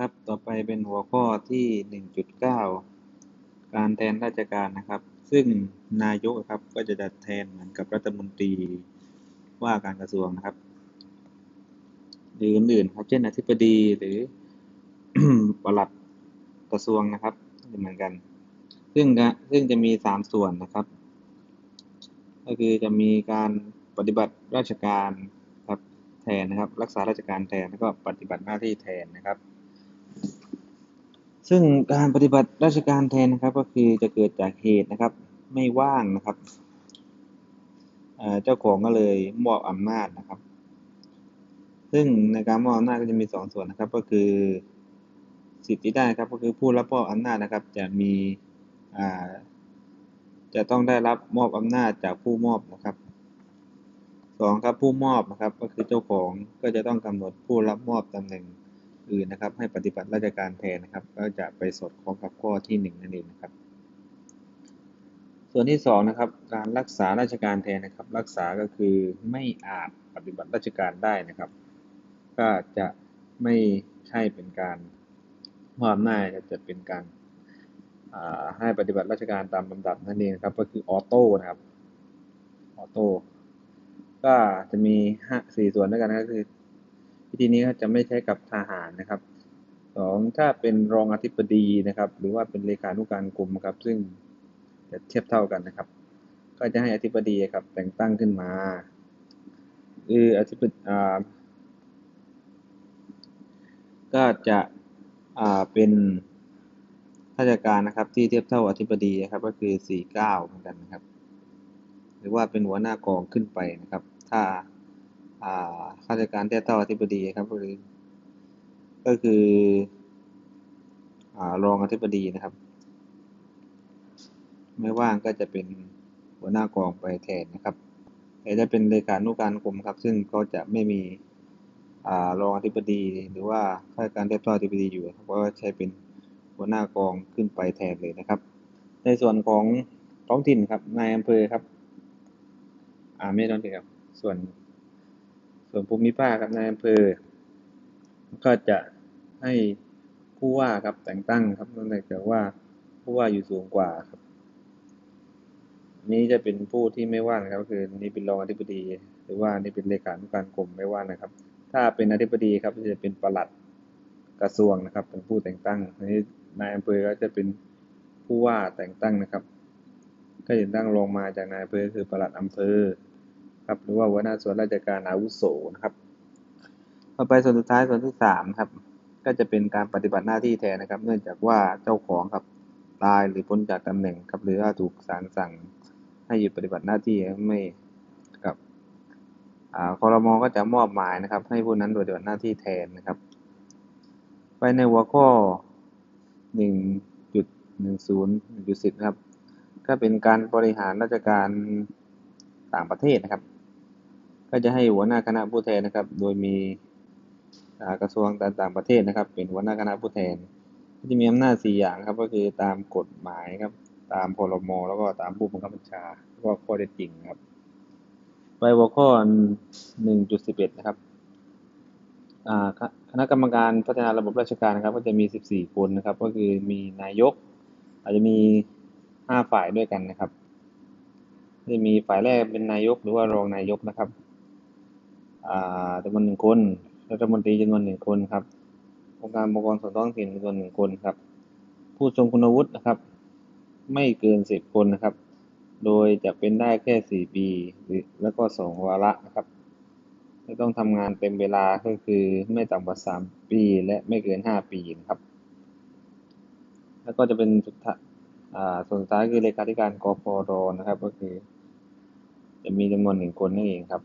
ครับ ต่อไปเป็นหัวข้อที่หนึ่งจุดเก้าการแทนราชการนะครับ ซึ่งนายกครับก็จะดัดแทนเหมือนกับรัฐมนตรีว่าการกระทรวงนะครับ หรืออื่นๆครับเช่นอธิบดีหรือปลัดกระทรวงนะครับเหมือนกัน ซึ่งซึ่งจะมีสามส่วนนะครับ ก็คือจะมีการปฏิบัติราชการครับแทนนะครับ รักษาราชการแทนแล้วก็ปฏิบัติหน้าที่แทนนะครับ ซึ่งการปฏิบัติราชการแทนนะครับก็คือจะเกิดจากเหตุนะครับ ไม่ว่างนะครับเจ้าของก็เลยมอบอำนาจนะครับ ซึ่งในการมอบอำนาจก็จะมีสองส่วนนะครับ ก็คือสิทธิได้ครับ ก็คือผู้รับมอบอำนาจนะครับ จะมีจะต้องได้รับมอบอำนาจจากผู้มอบนะครับสองครับผู้มอบนะครับ ก็คือเจ้าของก็จะต้องกำหนดผู้รับมอบตำแหน่ง อื่นนะครับ ให้ปฏิบัติราชการแทนนะครับ ก็จะไปสอดคล้องกับข้อที่หนึ่งนั่นเองนะครับ ส่วนที่สองนะครับการรักษาราชการแทนนะครับ รักษาก็คือไม่อาจปฏิบัติราชการได้นะครับ ก็จะไม่ใช่เป็นการมอบอำนาจะเป็นการให้ปฏิบัติราชการตามลำดับนั่นเองครับ ก็คือออโต้นะครับออโต้ก็จะมีห้าสี่ส่วนด้วยกันก็คือ วิธีนี้จะไม่ใช้กับทหารนะครับสองถ้าเป็นรองอธิบดีนะครับ หรือว่าเป็นเลขานุการกรมครับซึ่งจะเทียบเท่ากันนะครับ ก็จะให้อธิบดีครับ แต่งตั้งขึ้นมาคืออธิบดีก็จะเป็นข้าราชการนะครับ ที่เทียบเท่าอธิบดีนะครับ ก็คือสี่เก้าเหมือนกันนะครับ หรือว่าเป็นหัวหน้ากองขึ้นไปนะครับ ถ้า ข้าราชการเทียบเท่าอธิบดีครับก็คือก็คือรองอธิบดีนะครับ ไม่ว่างก็จะเป็นหัวหน้ากองไปแทนนะครับแต่จะเป็นเลขานุการกรมครับ ซึ่งก็จะไม่มีรองอธิบดีหรือว่าข้าราชการเทียบเท่าอธิบดีอยู่ครับก็ใช้เป็นหัวหน้ากองขึ้นไปแทนเลยนะครับ ในส่วนของท้องถิ่นครับนายอำเภอครับ อ่าไม่ต้องครับ ส่วน ส่วนภูมิภาคครับนายอำเภอ ก็จะให้ผู้ว่าครับแต่งตั้งครับนื่องจากว่าผู้ว่าอยู่สูงกว่าครับ นี้จะเป็นผู้ที่ไม่ว่านะครับ คือนี่เป็นรองอธิบดี หรือว่านี่เป็นเลขานุการกรมไม่ว่านะครับ ถ้าเป็นอธิบดีครับจะเป็นประหลัดกระทรวงนะครับ เป็นผู้แต่งตั้งนี้นายอำเภอก็จะเป็นผู้ว่าแต่งตั้งนะครับ ก็จะตั้งลงมาจากนายอำเภอคือประหลัดอำเภอ ครับหรือว่าหัวหน้าส่วนราชการอาวุโสนะครับ ต่อไปส่วนสุดท้ายส่วนที่สามครับ ก็จะเป็นการปฏิบัติหน้าที่แทนนะครับ เนื่องจากว่าเจ้าของครับตายหรือพ้นจากตำแหน่งครับ หรือว่าถูกศาลสั่งให้หยุดปฏิบัติหน้าที่ไม่กับคอรมอก็จะมอบหมายนะครับ ให้ผู้นั้นปฏิบัติหน้าที่แทนนะครับ ไปในหัวข้อหนึ่งจุดหนึ่งศูนย์จุดสิบครับ ก็เป็นการบริหารราชการต่างประเทศนะครับ ก็จะให้หัวหน้าคณะผู้แทนนะครับ โดยมีกระทรวงต่างประเทศนะครับ เป็นหัวหน้าคณะผู้แทนก็จะมีอำนาจสี่อย่างครับ ก็คือตามกฎหมายครับ ตามพรมแล้วก็ตามผู้บังคับบัญชาแล้วก็ข้อเท็จจริงครับไปหัวข้อหนึ่งจุดสิบเอ็ดนะครับคณะกรรมการพัฒนาระบบราชการนะครับ ก็จะมีสิบสี่คนนะครับ ก็คือมีนายก อาจจะมีห้าฝ่ายด้วยกันนะครับ จะมีฝ่ายแรกเป็นนายกหรือว่ารองนายกนะครับ จำนวนหนึ่งคนรัฐมนตรีจำนวนหนึ่งคนครับองค์การปกครองส่วนท้องถิ่นจำนวนหนึ่งคนครับ ผู้ทรงคุณวุฒินะครับ ไม่เกินสิบคนนะครับ โดยจะเป็นได้แค่สี่ปีหรือแล้วก็สองวาระนะครับจะต้องทำงานเต็มเวลาก็คือไม่ต่ำกว่าสามปีและไม่เกินห้าปีนะครับ แล้วก็จะเป็นสุดท้ายส่วนสุดท้ายคือเลขาธิการกพรนะครับ ก็คือ จะมีจำนวนหนึ่งคนนั่นเองครับ